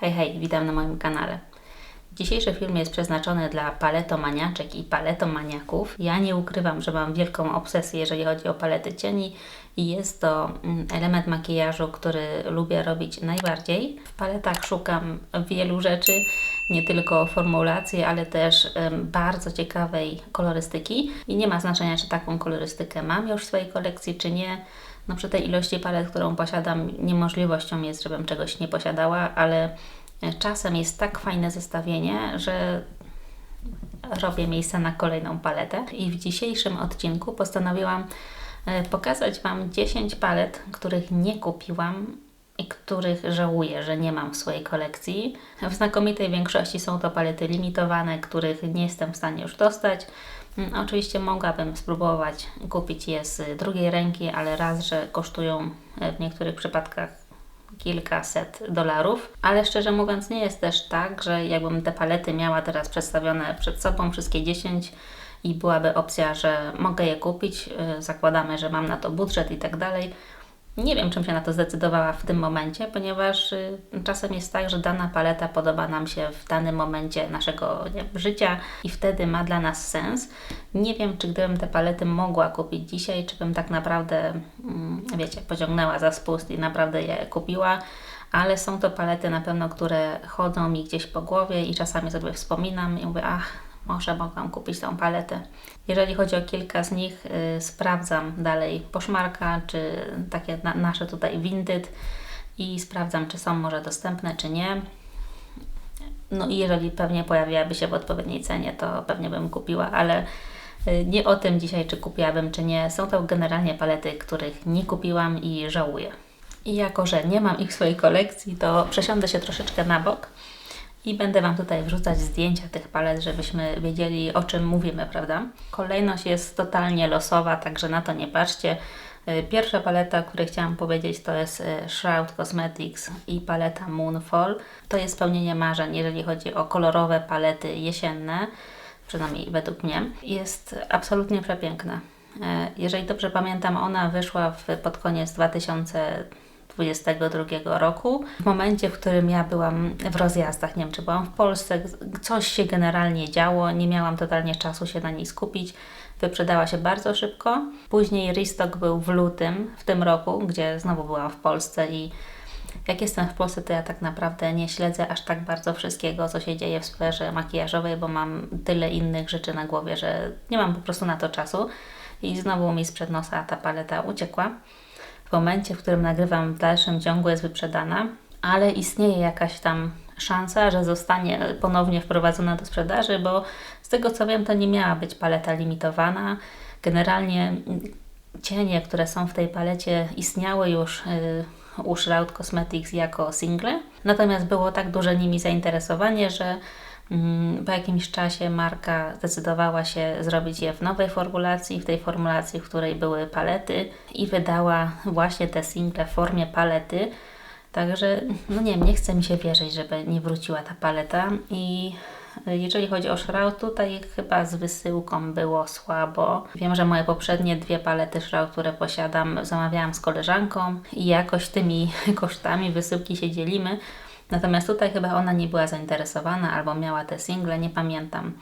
Hej, hej, witam na moim kanale. Dzisiejszy film jest przeznaczony dla paletomaniaczek i paletomaniaków. Ja nie ukrywam, że mam wielką obsesję, jeżeli chodzi o palety cieni i jest to mm, element makijażu, który lubię robić najbardziej. W paletach szukam wielu rzeczy, nie tylko formulacji, ale też bardzo ciekawej kolorystyki i nie ma znaczenia, czy taką kolorystykę mam już w swojej kolekcji, czy nie. No przy tej ilości palet, którą posiadam, niemożliwością jest, żebym czegoś nie posiadała, ale czasem jest tak fajne zestawienie, że robię miejsce na kolejną paletę. I w dzisiejszym odcinku postanowiłam e, pokazać Wam 10 palet, których nie kupiłam i których żałuję, że nie mam w swojej kolekcji. W znakomitej większości są to palety limitowane, których nie jestem w stanie już dostać. Mm, Oczywiście mogłabym spróbować kupić je z drugiej ręki, ale raz, że kosztują e, w niektórych przypadkach kilkaset dolarów, ale szczerze mówiąc nie jest też tak, że jakbym te palety miała teraz przedstawione przed sobą, wszystkie 10 i byłaby opcja, że mogę je kupić, yy, zakładamy, że mam na to budżet i tak dalej. Nie wiem, czym się na to zdecydowała w tym momencie, ponieważ y, czasem jest tak, że dana paleta podoba nam się w danym momencie naszego życia i wtedy ma dla nas sens. Nie wiem, czy gdybym te palety mogła kupić dzisiaj, czy bym tak naprawdę, mm, wiecie, pociągnęła za spust i naprawdę je kupiła. Ale są to palety na pewno, które chodzą mi gdzieś po głowie i czasami sobie wspominam i mówię, ach, może mogłam kupić tą paletę. Jeżeli chodzi o kilka z nich, y, sprawdzam dalej poszmarka, czy takie na, nasze tutaj Vinted i sprawdzam, czy są może dostępne, czy nie. No i jeżeli pewnie pojawiłaby się w odpowiedniej cenie, to pewnie bym kupiła, ale y, nie o tym dzisiaj, czy kupiłabym, czy nie. Są to generalnie palety, których nie kupiłam i żałuję. I jako, że nie mam ich w swojej kolekcji, to przesiądę się troszeczkę na bok i będę Wam tutaj wrzucać zdjęcia tych palet, żebyśmy wiedzieli o czym mówimy, prawda? Kolejność jest totalnie losowa, także na to nie patrzcie. Y, Pierwsza paleta, o której chciałam powiedzieć, to jest y, Shroud Cosmetics i paleta Moonfall. To jest spełnienie marzeń, jeżeli chodzi o kolorowe palety jesienne, przynajmniej według mnie. Jest absolutnie przepiękna. Y, Jeżeli dobrze pamiętam, ona wyszła w, pod koniec 2000 2022 roku, w momencie, w którym ja byłam w rozjazdach, nie wiem czy byłam w Polsce, coś się generalnie działo, nie miałam totalnie czasu się na niej skupić. Wyprzedała się bardzo szybko. Później restock był w lutym w tym roku, gdzie znowu byłam w Polsce i jak jestem w Polsce, to ja tak naprawdę nie śledzę aż tak bardzo wszystkiego, co się dzieje w sferze makijażowej, bo mam tyle innych rzeczy na głowie, że nie mam po prostu na to czasu. I znowu mi sprzed nosa ta paleta uciekła w momencie, w którym nagrywam w dalszym ciągu jest wyprzedana, ale istnieje jakaś tam szansa, że zostanie ponownie wprowadzona do sprzedaży, bo z tego co wiem, to nie miała być paleta limitowana. Generalnie cienie, które są w tej palecie, istniały już yy, u Shroud Cosmetics jako single, natomiast było tak duże nimi zainteresowanie, że po jakimś czasie marka zdecydowała się zrobić je w nowej formulacji, w tej formulacji, w której były palety i wydała właśnie te single w formie palety. Także, no nie wiem, nie chce mi się wierzyć, żeby nie wróciła ta paleta i jeżeli chodzi o Shroud, tutaj chyba z wysyłką było słabo. Wiem, że moje poprzednie dwie palety Shroud, które posiadam, zamawiałam z koleżanką i jakoś tymi kosztami wysyłki się dzielimy. Natomiast tutaj chyba ona nie była zainteresowana albo miała te single, nie pamiętam.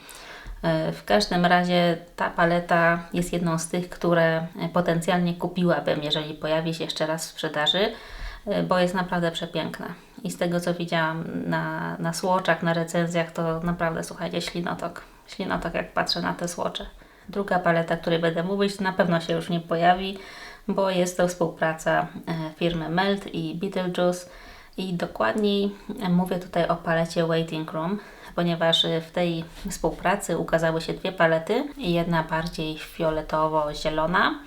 E, W każdym razie ta paleta jest jedną z tych, które potencjalnie kupiłabym, jeżeli pojawi się jeszcze raz w sprzedaży, e, bo jest naprawdę przepiękna. I z tego co widziałam na, na słoczach, na recenzjach, to naprawdę słuchajcie, ślinotok. Ślinotok jak patrzę na te słocze. Druga paleta, o której będę mówić, na pewno się już nie pojawi, bo jest to współpraca e, firmy Melt i Beetlejuice. I dokładniej mówię tutaj o palecie Waiting Room, ponieważ w tej współpracy ukazały się dwie palety, jedna bardziej fioletowo-zielona,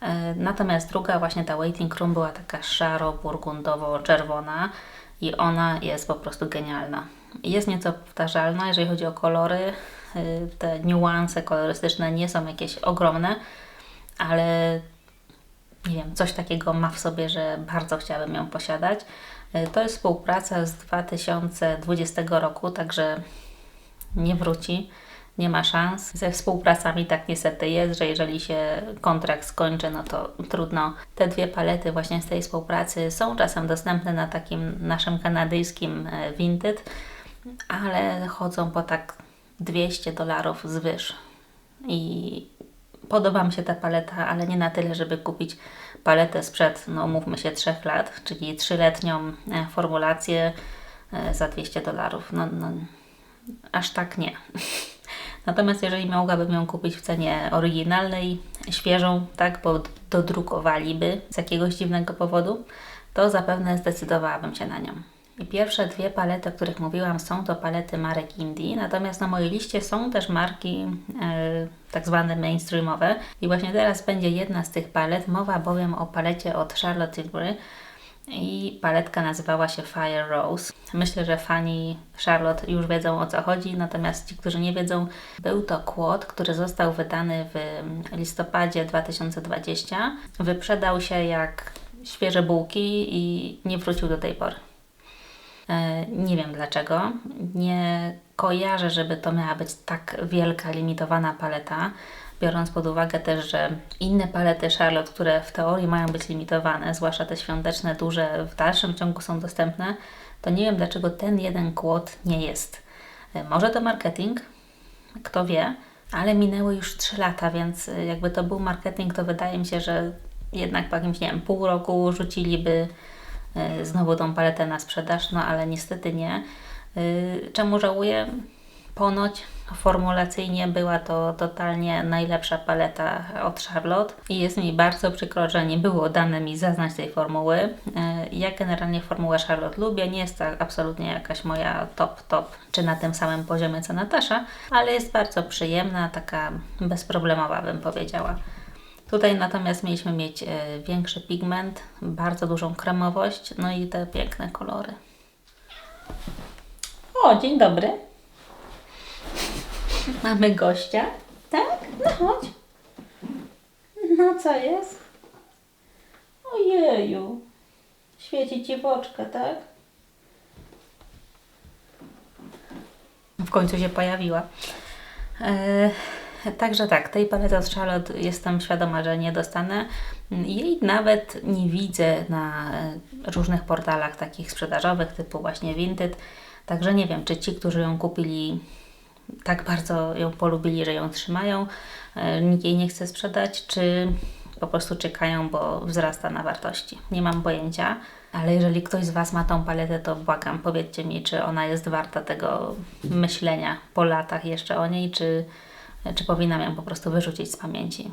e, natomiast druga, właśnie ta Waiting Room, była taka szaro-burgundowo-czerwona i ona jest po prostu genialna. Jest nieco powtarzalna, jeżeli chodzi o kolory, e, te niuanse kolorystyczne nie są jakieś ogromne, ale nie wiem, coś takiego ma w sobie, że bardzo chciałabym ją posiadać. E, To jest współpraca z 2020 roku, także nie wróci. nie ma szans. Ze współpracami tak niestety jest, że jeżeli się kontrakt skończy, no to trudno. Te dwie palety właśnie z tej współpracy są czasem dostępne na takim naszym kanadyjskim e, Vinted, ale chodzą po tak 200 dolarów zwyż. I podoba mi się ta paleta, ale nie na tyle, żeby kupić paletę sprzed, no mówmy się, 3 lat, czyli trzyletnią e, formulację e, za 200 dolarów. No, no, aż tak nie. Natomiast jeżeli mogłabym ją kupić w cenie oryginalnej, świeżą, tak, bo dodrukowaliby z jakiegoś dziwnego powodu, to zapewne zdecydowałabym się na nią. I pierwsze dwie palety, o których mówiłam, są to palety marek Indie, natomiast na mojej liście są też marki e, tak zwane mainstreamowe. I właśnie teraz będzie jedna z tych palet, mowa bowiem o palecie od Charlotte Tilbury, i paletka nazywała się Fire Rose. Myślę, że fani Charlotte już wiedzą o co chodzi, natomiast ci, którzy nie wiedzą, był to kłod, który został wydany w listopadzie 2020. Wyprzedał się jak świeże bułki i nie wrócił do tej pory. E, nie wiem dlaczego. Nie kojarzę, żeby to miała być tak wielka, limitowana paleta biorąc pod uwagę też, że inne palety Charlotte, które w teorii mają być limitowane, zwłaszcza te świąteczne, duże, w dalszym ciągu są dostępne, to nie wiem dlaczego ten jeden kłod nie jest. E, może to marketing, kto wie, ale minęły już 3 lata, więc e, jakby to był marketing, to wydaje mi się, że jednak po jakimś, nie wiem, pół roku rzuciliby znowu tą paletę na sprzedaż, no ale niestety nie. Czemu żałuję? Ponoć formulacyjnie była to totalnie najlepsza paleta od Charlotte i jest mi bardzo przykro, że nie było dane mi zaznać tej formuły. E, ja generalnie formułę Charlotte lubię, nie jest to absolutnie jakaś moja top, top, czy na tym samym poziomie co Natasza, ale jest bardzo przyjemna, taka bezproblemowa bym powiedziała. Tutaj natomiast mieliśmy mieć e, większy pigment, bardzo dużą kremowość, no i te piękne kolory. O, dzień dobry. Mamy gościa. Tak? No chodź. No co jest? Ojeju. Świeci Ci w oczkę, tak? W końcu się pojawiła. E, także tak, tej palety od Charlotte jestem świadoma, że nie dostanę. Jej nawet nie widzę na różnych portalach takich sprzedażowych, typu właśnie Vinted. Także nie wiem, czy ci, którzy ją kupili tak bardzo ją polubili, że ją trzymają, e, nikt jej nie chce sprzedać, czy po prostu czekają, bo wzrasta na wartości. Nie mam pojęcia, ale jeżeli ktoś z Was ma tą paletę, to błagam, powiedzcie mi, czy ona jest warta tego myślenia po latach jeszcze o niej, czy, czy powinnam ją po prostu wyrzucić z pamięci.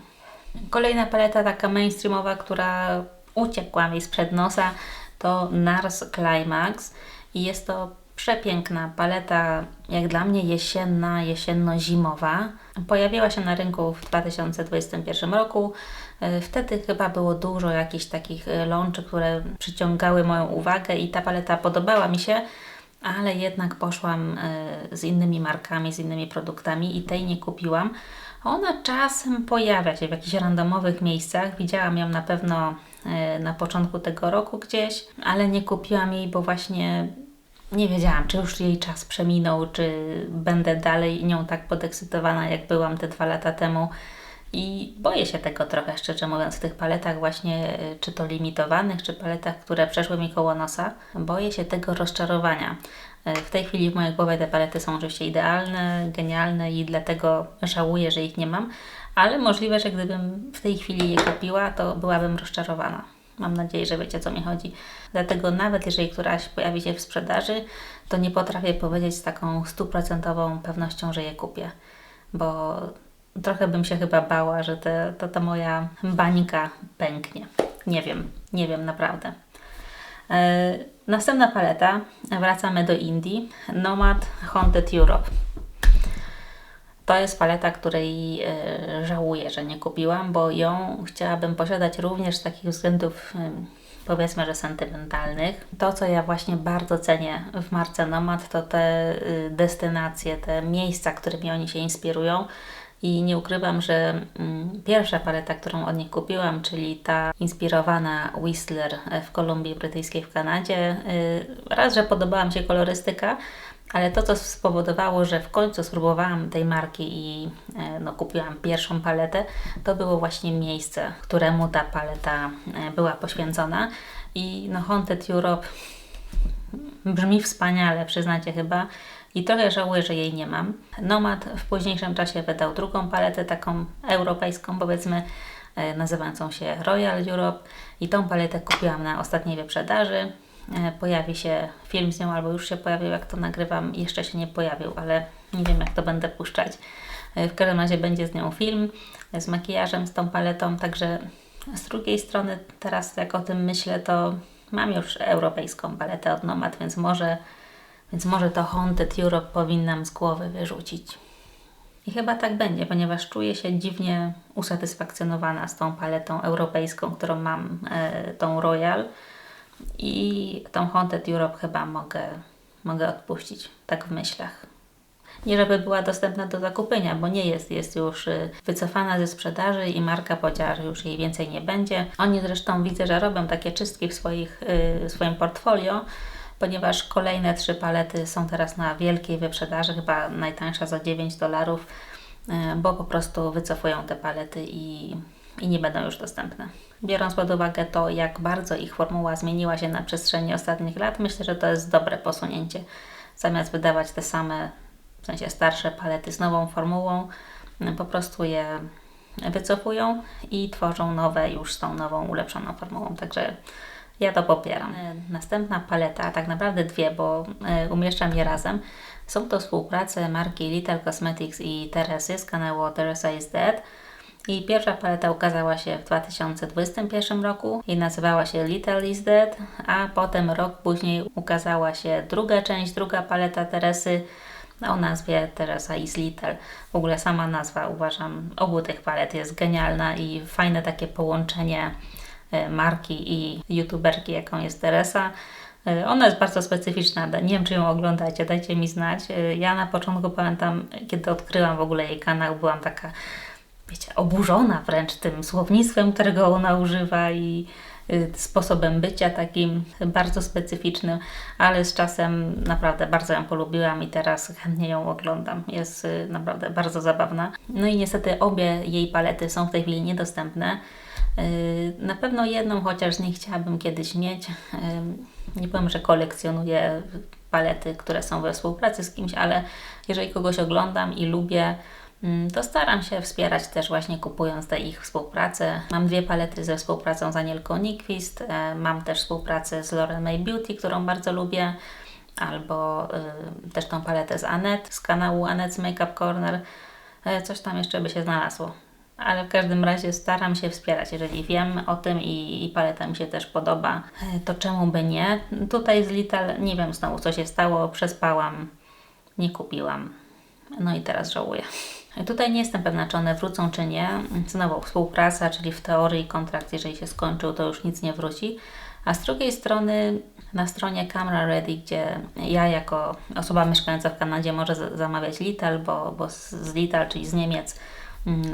Kolejna paleta taka mainstreamowa, która uciekła mi sprzed nosa, to NARS Climax i jest to Przepiękna paleta, jak dla mnie jesienna, jesienno-zimowa. Pojawiła się na rynku w 2021 roku. E, wtedy chyba było dużo jakichś takich e, łączy, które przyciągały moją uwagę i ta paleta podobała mi się, ale jednak poszłam e, z innymi markami, z innymi produktami i tej nie kupiłam. Ona czasem pojawia się w jakichś randomowych miejscach. Widziałam ją na pewno na początku tego roku gdzieś, ale nie kupiłam jej, bo właśnie nie wiedziałam, czy już jej czas przeminął, czy będę dalej nią tak podekscytowana, jak byłam te dwa lata temu. I boję się tego trochę, szczerze mówiąc, w tych paletach właśnie, y, czy to limitowanych, czy paletach, które przeszły mi koło nosa. Boję się tego rozczarowania. Y, w tej chwili w mojej głowie te palety są oczywiście idealne, genialne i dlatego żałuję, że ich nie mam, ale możliwe, że gdybym w tej chwili je kupiła, to byłabym rozczarowana. Mam nadzieję, że wiecie co mi chodzi. Dlatego nawet jeżeli któraś pojawi się w sprzedaży, to nie potrafię powiedzieć z taką stuprocentową pewnością, że je kupię. Bo trochę bym się chyba bała, że te, to ta moja bańka pęknie. Nie wiem, nie wiem naprawdę. Yy, następna paleta. Wracamy do Indii. Nomad Haunted Europe. To jest paleta, której e, żałuję, że nie kupiłam, bo ją chciałabym posiadać również z takich względów e, powiedzmy, że sentymentalnych. To, co ja właśnie bardzo cenię w marce Nomad, to te e, destynacje, te miejsca, którymi oni się inspirują. I nie ukrywam, że mm, pierwsza paleta, którą od nich kupiłam, czyli ta inspirowana Whistler w Kolumbii Brytyjskiej w Kanadzie, y, raz, że podobała mi się kolorystyka, ale to, co spowodowało, że w końcu spróbowałam tej marki i e, no, kupiłam pierwszą paletę, to było właśnie miejsce, któremu ta paleta e, była poświęcona. I no, Haunted Europe brzmi wspaniale, przyznacie chyba. I trochę żałuję, że jej nie mam. Nomad w późniejszym czasie wydał drugą paletę, taką europejską, powiedzmy, e, nazywającą się Royal Europe. I tą paletę kupiłam na ostatniej wyprzedaży. E, pojawi się film z nią, albo już się pojawił, jak to nagrywam, jeszcze się nie pojawił, ale nie wiem, jak to będę puszczać. E, w każdym razie będzie z nią film, z makijażem, z tą paletą, także z drugiej strony teraz jak o tym myślę, to mam już europejską paletę od Nomad, więc może, więc może to Haunted Europe powinnam z głowy wyrzucić. I chyba tak będzie, ponieważ czuję się dziwnie usatysfakcjonowana z tą paletą europejską, którą mam, e, tą Royal. I tą Haunted Europe chyba mogę, mogę odpuścić, tak w myślach. Nie żeby była dostępna do zakupienia, bo nie jest, jest już y, wycofana ze sprzedaży i marka powiedziała, że już jej więcej nie będzie. Oni zresztą widzę, że robią takie czystki w swoich, y, swoim portfolio, ponieważ kolejne trzy palety są teraz na wielkiej wyprzedaży, chyba najtańsza za 9 dolarów, y, bo po prostu wycofują te palety i, i nie będą już dostępne. Biorąc pod uwagę to, jak bardzo ich formuła zmieniła się na przestrzeni ostatnich lat, myślę, że to jest dobre posunięcie. Zamiast wydawać te same, w sensie starsze palety z nową formułą, po prostu je wycofują i tworzą nowe już z tą nową, ulepszoną formułą. Także ja to popieram. Następna paleta, a tak naprawdę dwie, bo e, umieszczam je razem. Są to współprace marki Little Cosmetics i Teresy z kanału Teresa is Dead. I pierwsza paleta ukazała się w 2021 roku i nazywała się Little is Dead, a potem rok później ukazała się druga część, druga paleta Teresy o nazwie Teresa is Little. W ogóle sama nazwa uważam obu tych palet jest genialna i fajne takie połączenie e, marki i youtuberki, jaką jest Teresa. E, ona jest bardzo specyficzna, nie wiem czy ją oglądacie, dajcie mi znać. E, ja na początku pamiętam, kiedy odkryłam w ogóle jej kanał, byłam taka wiecie, oburzona wręcz tym słownictwem, którego ona używa i sposobem bycia takim bardzo specyficznym, ale z czasem naprawdę bardzo ją polubiłam i teraz chętnie ją oglądam. Jest naprawdę bardzo zabawna. No i niestety obie jej palety są w tej chwili niedostępne. Na pewno jedną chociaż z nich chciałabym kiedyś mieć. Nie powiem, że kolekcjonuję palety, które są we współpracy z kimś, ale jeżeli kogoś oglądam i lubię, Mm, to staram się wspierać też właśnie kupując te ich współpracę. Mam dwie palety ze współpracą z Anielką Nikwist, e, mam też współpracę z Lauren May Beauty, którą bardzo lubię, albo y, też tą paletę z Anet z kanału Anet's Makeup Corner. E, coś tam jeszcze by się znalazło. Ale w każdym razie staram się wspierać. Jeżeli wiem o tym i, i paleta mi się też podoba, to czemu by nie? Tutaj z Little nie wiem znowu co się stało, przespałam, nie kupiłam. No i teraz żałuję. Tutaj nie jestem pewna, czy one wrócą, czy nie. Znowu współpraca, czyli w teorii kontrakt, jeżeli się skończył, to już nic nie wróci. A z drugiej strony na stronie Camera Ready, gdzie ja jako osoba mieszkająca w Kanadzie może zamawiać Little, bo, bo z Little, czyli z Niemiec,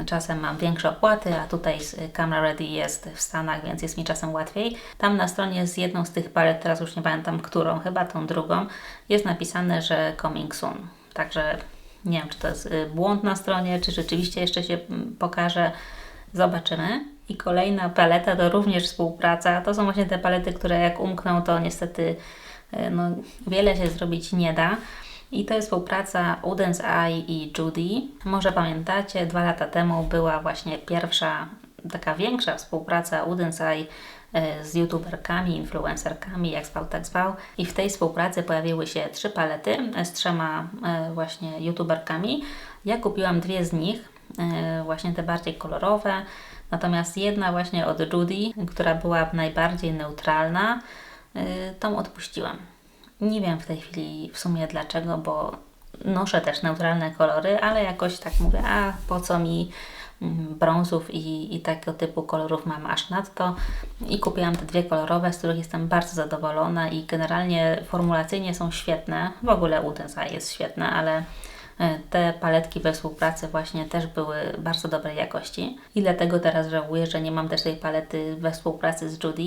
czasem mam większe opłaty, a tutaj Camera Ready jest w Stanach, więc jest mi czasem łatwiej. Tam na stronie z jedną z tych palet, teraz już nie pamiętam którą, chyba tą drugą, jest napisane, że coming soon. Także nie wiem, czy to jest y, błąd na stronie, czy rzeczywiście jeszcze się mm, pokaże. Zobaczymy. I kolejna paleta to również współpraca. To są właśnie te palety, które jak umkną, to niestety y, no, wiele się zrobić nie da. I to jest współpraca Uden's Eye i Judy. Może pamiętacie, dwa lata temu była właśnie pierwsza taka większa współpraca Uden's Eye E, z youtuberkami, influencerkami, jak zwał, tak zwał. I w tej współpracy pojawiły się trzy palety e, z trzema e, właśnie youtuberkami. Ja kupiłam dwie z nich, właśnie te bardziej kolorowe, natomiast jedna właśnie od Judy, która była najbardziej neutralna, tą odpuściłam. Nie wiem w tej chwili w sumie dlaczego, bo noszę też neutralne kolory, ale jakoś tak mówię, a po co mi Mm, brązów i, i takiego typu kolorów mam aż nadto. I kupiłam te dwie kolorowe, z których jestem bardzo zadowolona i generalnie formulacyjnie są świetne, w ogóle Utensa jest świetne, ale E, te paletki we współpracy właśnie też były bardzo dobrej jakości. I dlatego teraz żałuję, że nie mam też tej palety we współpracy z Judy.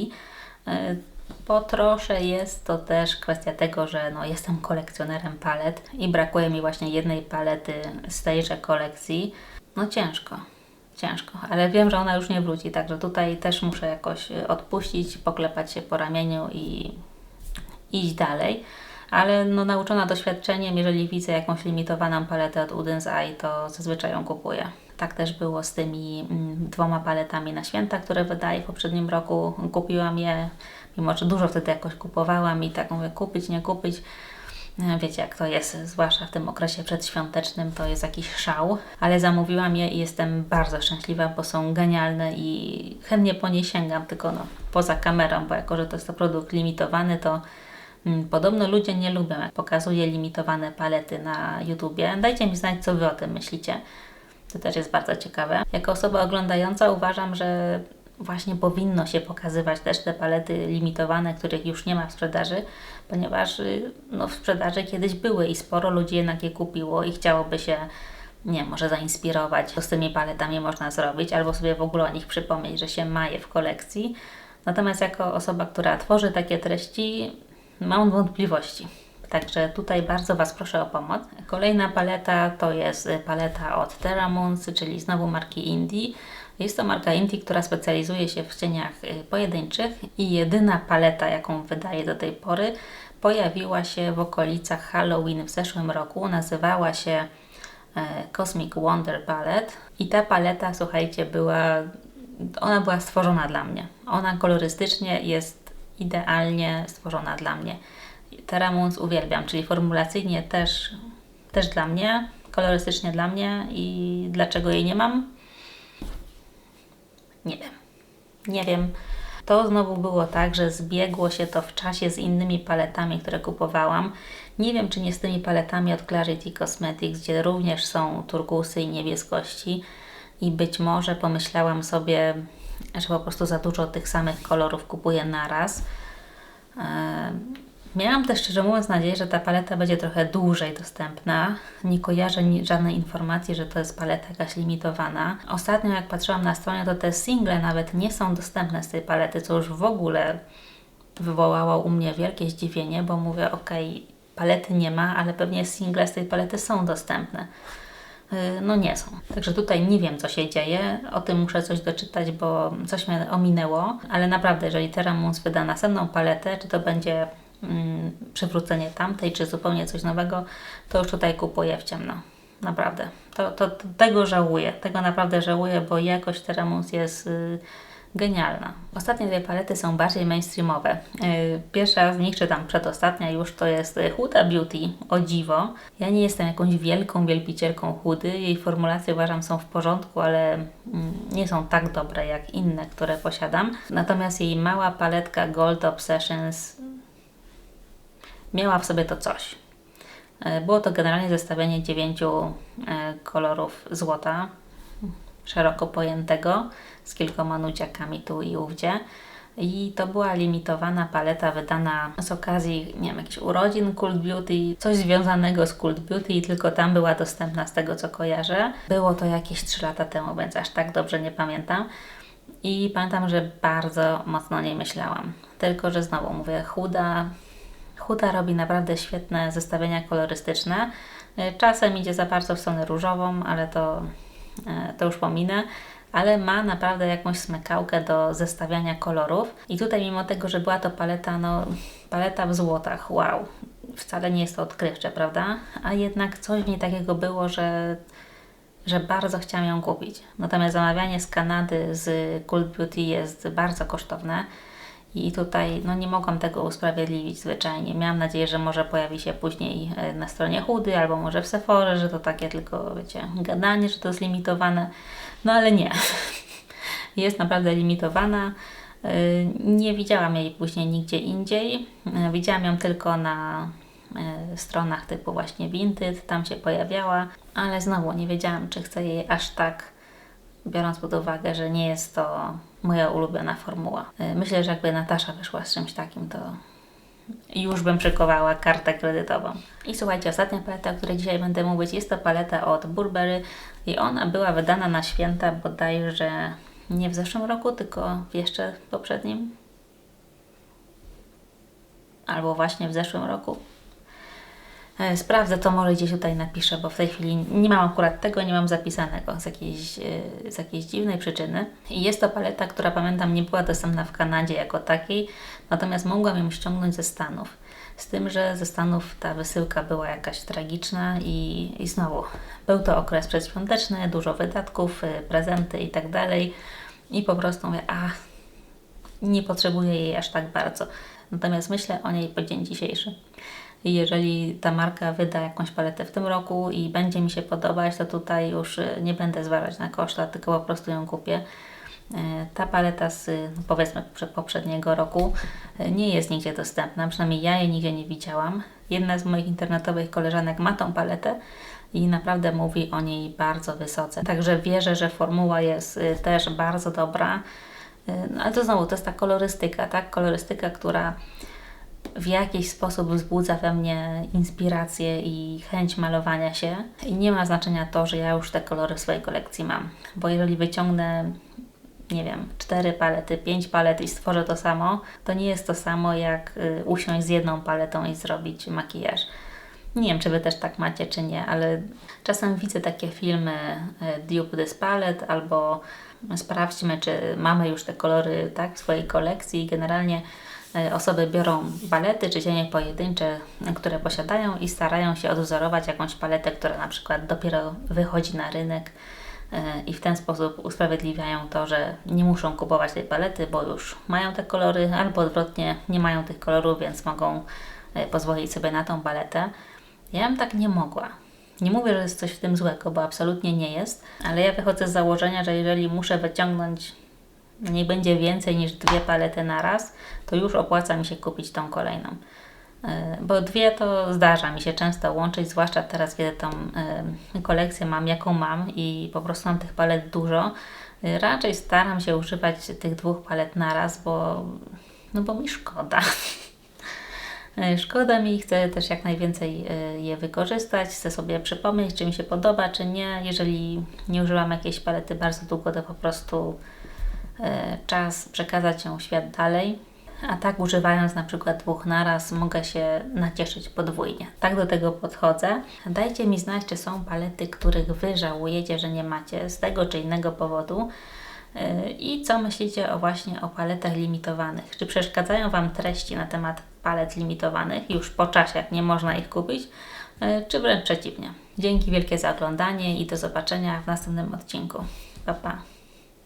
E, po trosze jest to też kwestia tego, że no, jestem kolekcjonerem palet i brakuje mi właśnie jednej palety z tejże kolekcji. No ciężko, ciężko, ale wiem, że ona już nie wróci, także tutaj też muszę jakoś odpuścić, poklepać się po ramieniu i iść dalej. Ale no, nauczona doświadczeniem, jeżeli widzę jakąś limitowaną paletę od Udens Eye, to zazwyczaj ją kupuję. Tak też było z tymi mm, dwoma paletami na święta, które wydaje w poprzednim roku. Kupiłam je, mimo że dużo wtedy jakoś kupowałam i tak mówię, kupić, nie kupić. E, wiecie, jak to jest, zwłaszcza w tym okresie przedświątecznym, to jest jakiś szał, ale zamówiłam je i jestem bardzo szczęśliwa, bo są genialne i chętnie po nie sięgam, tylko no, poza kamerą, bo jako, że to jest to produkt limitowany, to Podobno ludzie nie lubią, jak pokazuję limitowane palety na YouTubie. Dajcie mi znać, co Wy o tym myślicie. To też jest bardzo ciekawe. Jako osoba oglądająca uważam, że właśnie powinno się pokazywać też te palety limitowane, których już nie ma w sprzedaży, ponieważ y, no, w sprzedaży kiedyś były i sporo ludzi jednak je kupiło i chciałoby się nie może zainspirować, co z tymi paletami można zrobić, albo sobie w ogóle o nich przypomnieć, że się ma je w kolekcji. Natomiast jako osoba, która tworzy takie treści, mam wątpliwości. Także tutaj bardzo Was proszę o pomoc. Kolejna paleta to jest paleta od Terramoons, czyli znowu marki Indie. Jest to marka Indie, która specjalizuje się w cieniach y, pojedynczych i jedyna paleta, jaką wydaje do tej pory, pojawiła się w okolicach Halloween w zeszłym roku. Nazywała się e, Cosmic Wonder Palette i ta paleta, słuchajcie, była, ona była stworzona dla mnie. Ona kolorystycznie jest idealnie stworzona dla mnie. Terramuns uwielbiam, czyli formulacyjnie też, też dla mnie, kolorystycznie dla mnie i dlaczego jej nie mam? Nie wiem. Nie wiem. To znowu było tak, że zbiegło się to w czasie z innymi paletami, które kupowałam. Nie wiem, czy nie z tymi paletami od Clarity Cosmetics, gdzie również są turkusy i niebieskości. I być może pomyślałam sobie, że po prostu za dużo tych samych kolorów kupuję naraz. Yy Miałam też szczerze mówiąc nadzieję, że ta paleta będzie trochę dłużej dostępna. Nie kojarzę żadnej informacji, że to jest paleta jakaś limitowana. Ostatnio jak patrzyłam na stronie, to te single nawet nie są dostępne z tej palety, co już w ogóle wywołało u mnie wielkie zdziwienie, bo mówię, ok, palety nie ma, ale pewnie single z tej palety są dostępne. Y, no nie są. Także tutaj nie wiem, co się dzieje. O tym muszę coś doczytać, bo coś mnie ominęło. Ale naprawdę, jeżeli Terramus wyda następną paletę, czy to będzie mm, przywrócenie tamtej, czy zupełnie coś nowego, to już tutaj kupuję w ciemno. Naprawdę. To, to, to tego żałuję. Tego naprawdę żałuję, bo jakość Teramus jest y, genialna. Ostatnie dwie palety są bardziej mainstreamowe. Y, pierwsza z nich, czy tam przedostatnia już, to jest Huda Beauty, o dziwo. Ja nie jestem jakąś wielką wielbicielką Hudy. Jej formulacje uważam są w porządku, ale mm, nie są tak dobre jak inne, które posiadam. Natomiast jej mała paletka Gold Obsessions miała w sobie to coś. E, było to generalnie zestawienie dziewięciu e, kolorów złota, szeroko pojętego, z kilkoma nuciakami tu i ówdzie. I to była limitowana paleta wydana z okazji, nie wiem, jakichś urodzin Cult Beauty, coś związanego z Cult Beauty i tylko tam była dostępna z tego co kojarzę. Było to jakieś 3 lata temu, więc aż tak dobrze nie pamiętam. I pamiętam, że bardzo mocno nie myślałam. Tylko, że znowu mówię, chuda, Huda robi naprawdę świetne zestawienia kolorystyczne. Czasem idzie za bardzo w stronę różową, ale to, to już pominę. Ale ma naprawdę jakąś smykałkę do zestawiania kolorów. I tutaj, mimo tego, że była to paleta, no, paleta w złotach, wow, wcale nie jest to odkrywcze, prawda? A jednak coś w niej takiego było, że że bardzo chciałam ją kupić. Natomiast zamawianie z Kanady z Cult Beauty jest bardzo kosztowne. I tutaj no, nie mogłam tego usprawiedliwić zwyczajnie. Miałam nadzieję, że może pojawi się później e, na stronie Chudy albo może w Sephora, że to takie tylko, wiecie, gadanie, że to jest limitowane. No ale nie. Jest naprawdę limitowana. E, nie widziałam jej później nigdzie indziej. E, widziałam ją tylko na stronach typu właśnie Vinted, tam się pojawiała, ale znowu nie wiedziałam, czy chcę jej aż tak, biorąc pod uwagę, że nie jest to moja ulubiona formuła. E, myślę, że jakby Natasza wyszła z czymś takim, to już bym przykowała kartę kredytową. I słuchajcie, ostatnia paleta, o której dzisiaj będę mówić, jest to paleta od Burberry i ona była wydana na święta bodajże nie w zeszłym roku, tylko jeszcze poprzednim. Albo właśnie w zeszłym roku. E, Sprawdzę to, może gdzieś tutaj napiszę, bo w tej chwili nie mam akurat tego, nie mam zapisanego z jakiejś, e, z jakiejś dziwnej przyczyny. I jest to paleta, która pamiętam nie była dostępna w Kanadzie jako takiej, natomiast mogłam ją ściągnąć ze Stanów. Z tym, że ze Stanów ta wysyłka była jakaś tragiczna i, i znowu był to okres przedświąteczny, dużo wydatków, e, prezenty i tak dalej. I po prostu mówię, a nie potrzebuję jej aż tak bardzo. Natomiast myślę o niej po dzień dzisiejszy. I jeżeli ta marka wyda jakąś paletę w tym roku i będzie mi się podobać, to tutaj już y, nie będę zważać na koszta, tylko po prostu ją kupię. Y, Ta paleta z no powiedzmy prze- poprzedniego roku y, nie jest nigdzie dostępna, przynajmniej ja jej nigdzie nie widziałam. Jedna z moich internetowych koleżanek ma tą paletę i naprawdę mówi o niej bardzo wysoce. Także wierzę, że formuła jest też bardzo dobra. No, ale to znowu, to jest ta kolorystyka, tak? Kolorystyka, która w jakiś sposób wzbudza we mnie inspirację i chęć malowania się. I nie ma znaczenia to, że ja już te kolory w swojej kolekcji mam, bo jeżeli wyciągnę, nie wiem, cztery palety, pięć palet i stworzę to samo, to nie jest to samo jak y, usiąść z jedną paletą i zrobić makijaż. Nie wiem, czy Wy też tak macie, czy nie, ale czasem widzę takie filmy e, Dupe this palette albo sprawdźmy, czy mamy już te kolory tak, w swojej kolekcji i generalnie osoby biorą palety czy cienie pojedyncze, e, które posiadają i starają się odwzorować jakąś paletę, która na przykład dopiero wychodzi na rynek e, i w ten sposób usprawiedliwiają to, że nie muszą kupować tej palety, bo już mają te kolory, albo odwrotnie, nie mają tych kolorów, więc mogą e, pozwolić sobie na tą paletę. Ja bym tak nie mogła. Nie mówię, że jest coś w tym złego, bo absolutnie nie jest, ale ja wychodzę z założenia, że jeżeli muszę wyciągnąć, nie będzie więcej niż dwie palety na raz, to już opłaca mi się kupić tą kolejną. E, Bo dwie to zdarza mi się często łączyć, zwłaszcza teraz, kiedy tą e, kolekcję mam, jaką mam i po prostu mam tych palet dużo. E, Raczej staram się używać tych dwóch palet na raz, bo, no bo mi szkoda. Szkoda mi, chcę też jak najwięcej je wykorzystać, chcę sobie przypomnieć, czy mi się podoba, czy nie. Jeżeli nie używam jakiejś palety bardzo długo, to po prostu czas przekazać ją w świat dalej. A tak używając na przykład dwóch naraz, mogę się nacieszyć podwójnie. Tak do tego podchodzę. Dajcie mi znać, czy są palety, których Wy żałujecie, że nie macie z tego czy innego powodu. Yy, I co myślicie o właśnie o paletach limitowanych? Czy przeszkadzają Wam treści na temat palet limitowanych już po czasie, jak nie można ich kupić, yy, czy wręcz przeciwnie? Dzięki wielkie za oglądanie i do zobaczenia w następnym odcinku. Pa, pa.